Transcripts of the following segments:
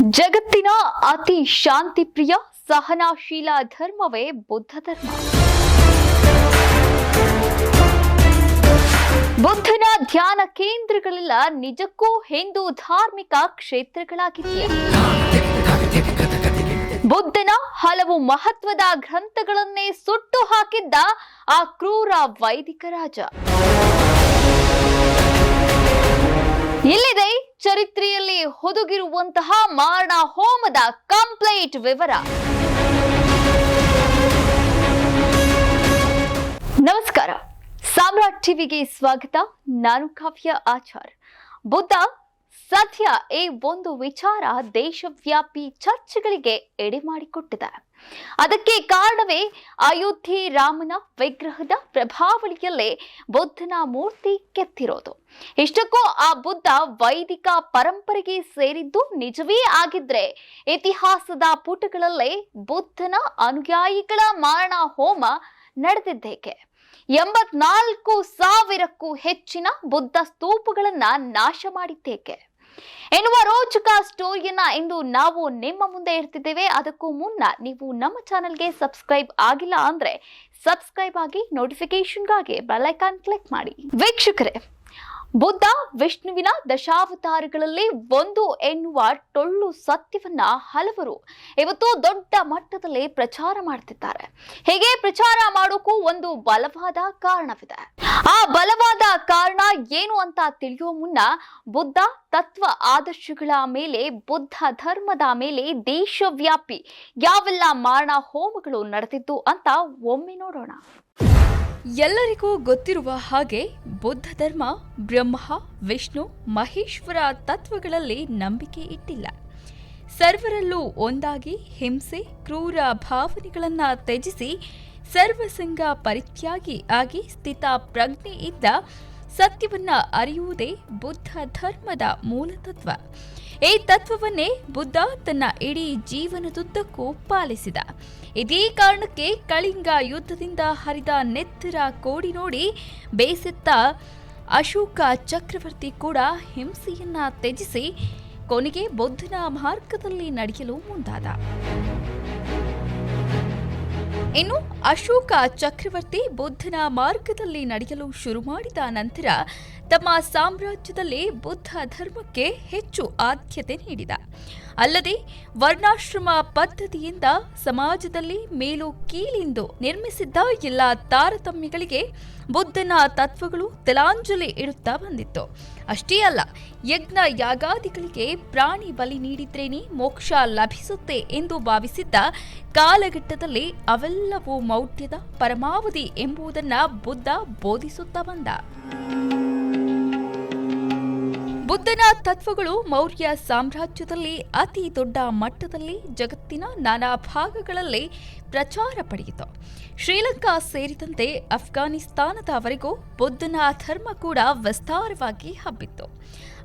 ಜಗತ್ತಿನ ಅತಿ ಶಾಂತಿಪ್ರಿಯ, ಸಹನಾಶೀಲ ಧರ್ಮವೇ ಬುದ್ಧ ಧರ್ಮ. ಬುದ್ಧನ ಧ್ಯಾನ ಕೇಂದ್ರಗಳೆಲ್ಲ ನಿಜಕ್ಕೂ ಹಿಂದೂ ಧಾರ್ಮಿಕ ಕ್ಷೇತ್ರಗಳಾಗಿವೆ. ಬುದ್ಧನ ಹಲವು ಮಹತ್ವದ ಗ್ರಂಥಗಳನ್ನೇ ಸುಟ್ಟು ಹಾಕಿದ್ದ ಆ ಕ್ರೂರ ವೈದಿಕ ರಾಜ. ಚರಿತ್ರೆಯಲ್ಲಿ ಹುದುಗಿರುವಂತಹ ಮಾರಣ ಹೋಮದ ಕಂಪ್ಲೀಟ್ ವಿವರ. ನಮಸ್ಕಾರ. ಸಾಮ್ರಾಟ್ ಟಿವಿಗೆ ಸ್ವಾಗತ. ನಾನು ಕಾವ್ಯ ಆಚಾರ್. ಬುದ್ಧ, ಸದ್ಯ ಈ ಒಂದು ವಿಚಾರ ದೇಶವ್ಯಾಪಿ ಚರ್ಚೆಗಳಿಗೆ ಎಡೆ ಮಾಡಿಕೊಟ್ಟಿದೆ ಅದಕ್ಕೆ ಕಾರಣವೇ ಅಯೋಧ್ಯೆ ರಾಮನ ವಿಗ್ರಹದ ಪ್ರಭಾವಳಿಯಲ್ಲೇ ಬುದ್ಧನ ಮೂರ್ತಿ ಕೆತ್ತಿರೋದು. ಇಷ್ಟಕ್ಕೂ ಆ ಬುದ್ಧ ವೈದಿಕ ಪರಂಪರೆಗೆ ಸೇರಿದ್ದು ನಿಜವೇ ಆಗಿದ್ರೆ ಇತಿಹಾಸದ ಪುಟಗಳಲ್ಲೇ ಬುದ್ಧನ ಅನುಯಾಯಿಗಳ ಮಾರಣ ಹೋಮ ನಡೆದಿದ್ದೇಕೆ? ಎಂಬತ್ನಾಲ್ಕು ಸಾವಿರಕ್ಕೂ ಹೆಚ್ಚಿನ ಬುದ್ಧ ಸ್ತೂಪಗಳನ್ನ ನಾಶ ಮಾಡಿದ್ದೇಕೆ? ಎನ್ನುವ ರೋಚಕ ಸ್ಟೋರಿಯನ್ನ ಇಂದು ನಾವು ನಿಮ್ಮ ಮುಂದೆ ಇರ್ತಿದ್ದೇವೆ ಅದಕ್ಕೂ ಮುನ್ನ ನೀವು ನಮ್ಮ ಚಾನೆಲ್ಗೆ ಸಬ್ಸ್ಕ್ರೈಬ್ ಆಗಿಲ್ಲ ಅಂದ್ರೆ ಸಬ್ಸ್ಕ್ರೈಬ್ ಆಗಿ ನೋಟಿಫಿಕೇಶನ್ಗಾಗಿ ಬೆಲ್ಲೈಕಾನ್ ಕ್ಲಿಕ್ ಮಾಡಿ. ವೀಕ್ಷಕರೇ, ಬುದ್ಧ ವಿಷ್ಣುವಿನ ದಶಾವತಾರಗಳಲ್ಲಿ ಒಂದು ಎನ್ನುವ ಟೊಳ್ಳು ಸತ್ಯವನ್ನ ಹಲವರು ಇವತ್ತು ದೊಡ್ಡ ಮಟ್ಟದಲ್ಲಿ ಪ್ರಚಾರ ಮಾಡ್ತಿದ್ದಾರೆ. ಹೀಗೆ ಪ್ರಚಾರ ಒಂದು ಬಲವಾದ ಕಾರಣವಿದೆ. ಆ ಬಲವಾದ ಕಾರಣ ಏನು ಅಂತ ತಿಳಿಯುವ ಮುನ್ನ ಬುದ್ಧ ತತ್ವ ಆದರ್ಶಗಳ ಮೇಲೆ, ಬುದ್ಧ ಧರ್ಮದ ಮೇಲೆ ದೇಶವ್ಯಾಪಿ ಯಾವೆಲ್ಲ ಮಾರಣ ಹೋಮಗಳು ನಡೆದಿದ್ದು ಅಂತ ಒಮ್ಮೆ ನೋಡೋಣ. ಎಲ್ಲರಿಗೂ ಗೊತ್ತಿರುವ ಹಾಗೆ ಬುದ್ಧ ಧರ್ಮ, ಬ್ರಹ್ಮ, ವಿಷ್ಣು, ಮಹೇಶ್ವರ ತತ್ವಗಳಲ್ಲಿ ನಂಬಿಕೆ ಇಟ್ಟಿಲ್ಲ. ಸರ್ವರಲ್ಲೂ ಒಂದಾಗಿ ಹಿಂಸೆ, ಕ್ರೂರ ಭಾವನೆಗಳನ್ನು ತ್ಯಜಿಸಿ ಸರ್ವಸಂಗ ಪರಿತ್ಯಾಗಿ ಆಗಿ ಸ್ಥಿತ ಪ್ರಜ್ಞೆ ಇದ್ದ ಸತ್ಯವನ್ನ ಅರಿಯುವುದೇ ಬುದ್ಧ ಧರ್ಮದ ಮೂಲ ತತ್ವ. ಈ ತತ್ವವನ್ನೇ ಬುದ್ಧ ತನ್ನ ಇಡೀ ಜೀವನದುದ್ದಕ್ಕೂ ಪಾಲಿಸಿದ. ಇದೇ ಕಾರಣಕ್ಕೆ ಕಳಿಂಗ ಯುದ್ಧದಿಂದ ಹರಿದ ನೆತ್ತರ ಕೋಡಿ ನೋಡಿ ಬೇಸತ್ತ ಅಶೋಕ ಚಕ್ರವರ್ತಿ ಕೂಡ ಹಿಂಸೆಯನ್ನ ತ್ಯಜಿಸಿ ಕೊನೆಗೆ ಬುದ್ಧನ ಮಾರ್ಗದಲ್ಲಿ ನಡೆಯಲು ಮುಂದಾದ. ಇನ್ನು ಅಶೋಕ ಚಕ್ರವರ್ತಿ ಬುದ್ಧನ ಮಾರ್ಗದಲ್ಲಿ ನಡೆಯಲು ಶುರು ಮಾಡಿದ ನಂತರ ತಮ್ಮ ಸಾಮ್ರಾಜ್ಯದಲ್ಲಿ ಬುದ್ಧ ಧರ್ಮಕ್ಕೆ ಹೆಚ್ಚು ಆದ್ಯತೆ ನೀಡಿದ. ಅಲ್ಲದೆ ವರ್ಣಾಶ್ರಮ ಪದ್ಧತಿಯಿಂದ ಸಮಾಜದಲ್ಲಿ ಮೇಲು ಕೀಳಿಂದು ನಿರ್ಮಿಸಿದ್ದ ಎಲ್ಲ ತಾರತಮ್ಯಗಳಿಗೆ ಬುದ್ಧನ ತತ್ವಗಳು ತಿಲಾಂಜಲಿ ಇಡುತ್ತಾ ಬಂದಿತ್ತು. ಅಷ್ಟೇ ಅಲ್ಲ, ಯಜ್ಞ ಯಾಗಾದಿಗಳಿಗೆ ಪ್ರಾಣಿ ಬಲಿ ನೀಡಿದ್ರೇನೆ ಮೋಕ್ಷ ಲಭಿಸುತ್ತೆ ಎಂದು ಭಾವಿಸಿದ್ದ ಕಾಲಘಟ್ಟದಲ್ಲಿ ಅವೆಲ್ಲವೂ ಮೌಢ್ಯದ ಪರಮಾವಧಿ ಎಂಬುದನ್ನ ಬುದ್ಧ ಬೋಧಿಸುತ್ತಾ ಬಂದ. ಬುದ್ಧನ ತತ್ವಗಳು ಮೌರ್ಯ ಸಾಮ್ರಾಜ್ಯದಲ್ಲಿ ಅತಿ ದೊಡ್ಡ ಮಟ್ಟದಲ್ಲಿ ಜಗತ್ತಿನ ನಾನಾ ಭಾಗಗಳಲ್ಲಿ ಪ್ರಚಾರ ಪಡೆಯಿತು. ಶ್ರೀಲಂಕಾ ಸೇರಿದಂತೆ ಅಫ್ಘಾನಿಸ್ತಾನದವರೆಗೂ ಬುದ್ಧನ ಧರ್ಮ ಕೂಡ ವಿಸ್ತಾರವಾಗಿ ಹಬ್ಬಿತ್ತು.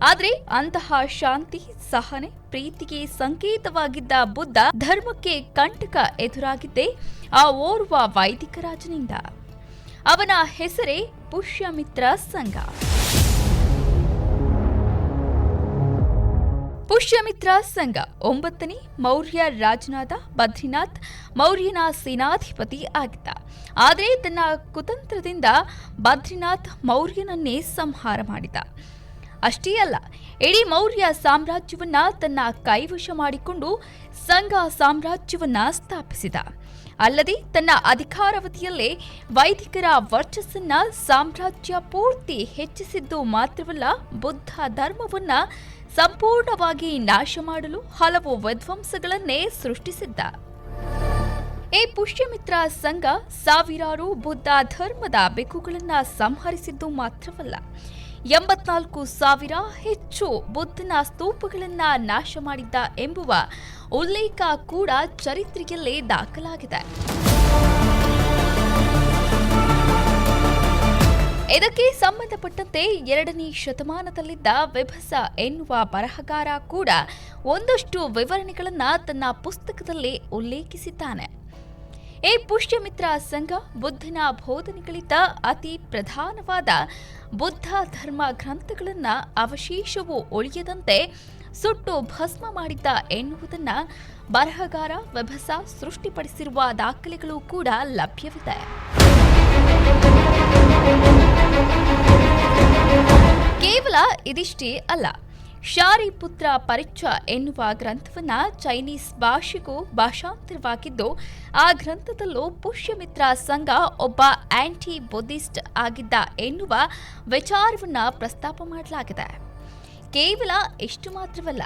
ಆದರೆ ಅಂತಹ ಶಾಂತಿ, ಸಹನೆ, ಪ್ರೀತಿಗೆ ಸಂಕೇತವಾಗಿದ್ದ ಬುದ್ಧ ಧರ್ಮಕ್ಕೆ ಕಂಟಕ ಎದುರಾಗಿದ್ದೆ ಆ ಓರ್ವ ವೈದಿಕ ರಾಜನಿಂದ. ಅವನ ಹೆಸರೇ ಪುಷ್ಯಮಿತ್ರ ಸಂಘ. ಪುಷ್ಯಮಿತ್ರ ಸಂಘ ಒಂಬತ್ತನೇ ಮೌರ್ಯ ರಾಜನಾದ ಬದ್ರಿನಾಥ್ ಮೌರ್ಯನ ಸೇನಾಧಿಪತಿ ಆಗಿದ್ದ. ಆದರೆ ತನ್ನ ಕುತಂತ್ರದಿಂದ ಬದ್ರಿನಾಥ್ ಮೌರ್ಯನನ್ನೇ ಸಂಹಾರ ಮಾಡಿದ. ಅಷ್ಟೇ ಅಲ್ಲ, ಇಡೀ ಮೌರ್ಯ ಸಾಮ್ರಾಜ್ಯವನ್ನ ತನ್ನ ಕೈವಶ ಮಾಡಿಕೊಂಡು ಸಂಘ ಸಾಮ್ರಾಜ್ಯವನ್ನ ಸ್ಥಾಪಿಸಿದ. ಅಲ್ಲದೆ ತನ್ನ ಅಧಿಕಾರಾವಧಿಯಲ್ಲೇ ವೈದಿಕರ ವರ್ಚಸ್ಸನ್ನ ಸಾಮ್ರಾಜ್ಯ ಪೂರ್ತಿ ಹೆಚ್ಚಿಸಿದ್ದು ಮಾತ್ರವಲ್ಲ, ಬುದ್ಧ ಧರ್ಮವನ್ನ ಸಂಪೂರ್ಣವಾಗಿ ನಾಶ ಮಾಡಲು ಹಲವು ವಿಧ್ವಂಸಗಳನ್ನೇ ಸೃಷ್ಟಿಸಿದ್ದ. ಈ ಪುಷ್ಯಮಿತ್ರ ಸಂಘ ಸಾವಿರಾರು ಬುದ್ಧ ಧರ್ಮದ ಬೆಕ್ಕುಗಳನ್ನ ಸಂಹರಿಸಿದ್ದು ಮಾತ್ರವಲ್ಲ ಎಂಬತ್ನಾಲ್ಕು ಸಾವಿರ ಹೆಚ್ಚು ಬುದ್ಧನ ಸ್ತೂಪಗಳನ್ನ ನಾಶ ಮಾಡಿದ್ದ ಎಂಬುವ ಉಲ್ಲೇಖ ಕೂಡ ಚರಿತ್ರೆಯಲ್ಲೇ ದಾಖಲಾಗಿದೆ. ಇದಕ್ಕೆ ಸಂಬಂಧಪಟ್ಟಂತೆ ಎರಡನೇ ಶತಮಾನದಲ್ಲಿದ್ದ ವಿಭಸ ಎನ್ನುವ ಬರಹಗಾರ ಕೂಡ ಒಂದಷ್ಟು ವಿವರಣೆಗಳನ್ನು ತನ್ನ ಪುಸ್ತಕದಲ್ಲಿ ಉಲ್ಲೇಖಿಸಿದ್ದಾನೆ. ಈ ಪುಷ್ಯಮಿತ್ರ ಸಂಘ ಬುದ್ಧನ ಬೋಧನೆಗಳಿದ್ದ ಅತಿ ಪ್ರಧಾನವಾದ ಬುದ್ಧ ಧರ್ಮ ಗ್ರಂಥಗಳನ್ನು ಅವಶೇಷವು ಉಳಿಯದಂತೆ ಸುಟ್ಟು ಭಸ್ಮ ಮಾಡಿದ್ದ ಎನ್ನುವುದನ್ನು ಬರಹಗಾರ ವ್ಯಭಸ ಸೃಷ್ಟಿಪಡಿಸಿರುವ ದಾಖಲೆಗಳು ಕೂಡ ಲಭ್ಯವಿದೆ. ಕೇವಲ ಇದಿಷ್ಟೇ ಅಲ್ಲ ಶಾರಿಪುತ್ರ ಪರಿಚ ಎನ್ನುವ ಗ್ರಂಥವನ್ನ ಚೈನೀಸ್ ಭಾಷೆಗೂ ಭಾಷಾಂತರವಾಗಿದ್ದು, ಆ ಗ್ರಂಥದಲ್ಲೂ ಪುಷ್ಯಮಿತ್ರ ಸಂಘ ಒಬ್ಬ ಆಂಟಿ ಬುದ್ಧಿಸ್ಟ್ ಆಗಿದ್ದ ಎನ್ನುವ ವಿಚಾರವನ್ನ ಪ್ರಸ್ತಾಪ ಮಾಡಲಾಗಿದೆ. ಕೇವಲ ಇಷ್ಟು ಮಾತ್ರವಲ್ಲ,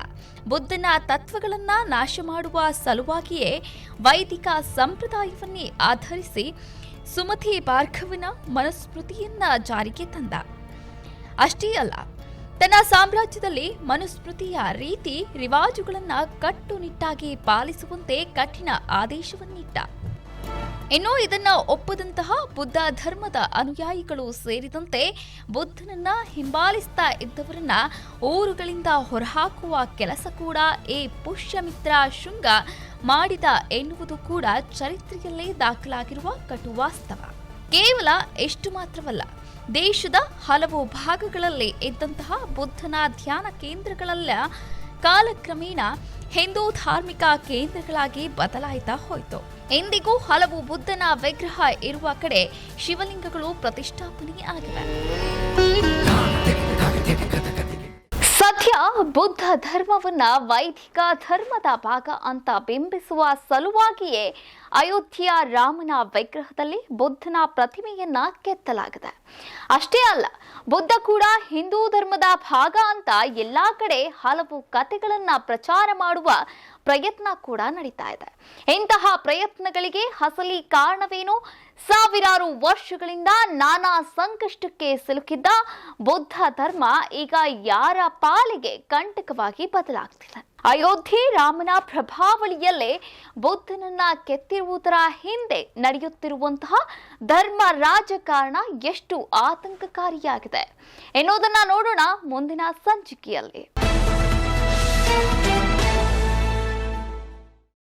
ಬುದ್ಧನ ತತ್ವಗಳನ್ನ ನಾಶ ಮಾಡುವ ಸಲುವಾಗಿಯೇ ವೈದಿಕ ಸಂಪ್ರದಾಯವನ್ನೇ ಆಧರಿಸಿ ಸುಮತಿ ಭಾರ್ಗವಿನ ಮನುಸ್ಮೃತಿಯನ್ನ ಜಾರಿಗೆ ತಂದ. ಅಷ್ಟೇ ಅಲ್ಲ ತನ್ನ ಸಾಮ್ರಾಜ್ಯದಲ್ಲಿ ಮನುಸ್ಮೃತಿಯ ರೀತಿ ರಿವಾಜುಗಳನ್ನು ಕಟ್ಟುನಿಟ್ಟಾಗಿ ಪಾಲಿಸುವಂತೆ ಕಠಿಣ ಆದೇಶವನ್ನಿಟ್ಟ. ಇನ್ನು ಇದನ್ನು ಒಪ್ಪದಂತಹ ಬುದ್ಧ ಧರ್ಮದ ಅನುಯಾಯಿಗಳು ಸೇರಿದಂತೆ ಬುದ್ಧನನ್ನ ಹಿಂಬಾಲಿಸ್ತಾ ಇದ್ದವರನ್ನ ಊರುಗಳಿಂದ ಹೊರಹಾಕುವ ಕೆಲಸ ಕೂಡ ಈ ಪುಷ್ಯಮಿತ್ರ ಶೃಂಗ ಮಾಡಿದ ಎನ್ನುವುದು ಕೂಡ ಚರಿತ್ರೆಯಲ್ಲೇ ದಾಖಲಾಗಿರುವ ಕಟುವಾಸ್ತವ. ಕೇವಲ ಎಷ್ಟು ಮಾತ್ರವಲ್ಲ ದೇಶದ ಹಲವು ಭಾಗಗಳಲ್ಲಿ ಇದ್ದಂತಹ ಬುದ್ಧನ ಧ್ಯಾನ ಕೇಂದ್ರಗಳೆಲ್ಲ ಕಾಲಕ್ರಮೇಣ ಹಿಂದೂ ಧಾರ್ಮಿಕ ಕೇಂದ್ರಗಳಾಗಿ ಬದಲಾಯಿತಾ ಹೋಯಿತು. ಇಂದಿಗೂ ಹಲವು ಬುದ್ಧನ ವಿಗ್ರಹ ಇರುವ ಕಡೆ ಶಿವಲಿಂಗಗಳು ಪ್ರತಿಷ್ಠಾಪನೆ ಆಗಿವೆ ಸದ್ಯ ಬುದ್ಧ ಧರ್ಮವನ್ನ ವೈದಿಕ ಧರ್ಮದ ಭಾಗ ಅಂತ ಬಿಂಬಿಸುವ ಸಲುವಾಗಿಯೇ ಅಯೋಧ್ಯೆಯ ರಾಮನ ವಿಗ್ರಹದಲ್ಲಿ ಬುದ್ಧನ ಪ್ರತಿಮೆಯನ್ನ ಕೆತ್ತಲಾಗಿದೆ. ಅಷ್ಟೇ ಅಲ್ಲ, ಬುದ್ಧ ಕೂಡ ಹಿಂದೂ ಧರ್ಮದ ಭಾಗ ಅಂತ ಎಲ್ಲಾ ಕಡೆ ಹಲವು ಕಥೆಗಳನ್ನ ಪ್ರಚಾರ ಮಾಡುವ ಪ್ರಯತ್ನ ಕೂಡ ನಡೀತಾ ಇದೆ. ಇಂತಹ ಪ್ರಯತ್ನಗಳಿಗೆ ಹಸಲಿ ಕಾರಣವೇನು? ಸಾವಿರಾರು ವರ್ಷಗಳಿಂದ ನಾನಾ ಸಂಕಷ್ಟಕ್ಕೆ ಸಿಲುಕಿದ್ದ ಬುದ್ಧ ಧರ್ಮ ಈಗ ಯಾರ ಪಾಲಿಗೆ ಕಂಟಕವಾಗಿ ಬದಲಾಗ್ತಿದೆ ಅಯೋಧ್ಯೆ ರಾಮನ ಪ್ರಭಾವಳಿಯಲ್ಲೇ ಬುದ್ಧನನ್ನ ಕೆತ್ತಿರುವುದರ ಹಿಂದೆ ನಡೆಯುತ್ತಿರುವಂತಹ ಧರ್ಮ ರಾಜಕಾರಣ ಎಷ್ಟು ಆತಂಕಕಾರಿಯಾಗಿದೆ. ಎನ್ನುವುದನ್ನ ನೋಡೋಣ ಮುಂದಿನ ಸಂಚಿಕೆಯಲ್ಲಿ.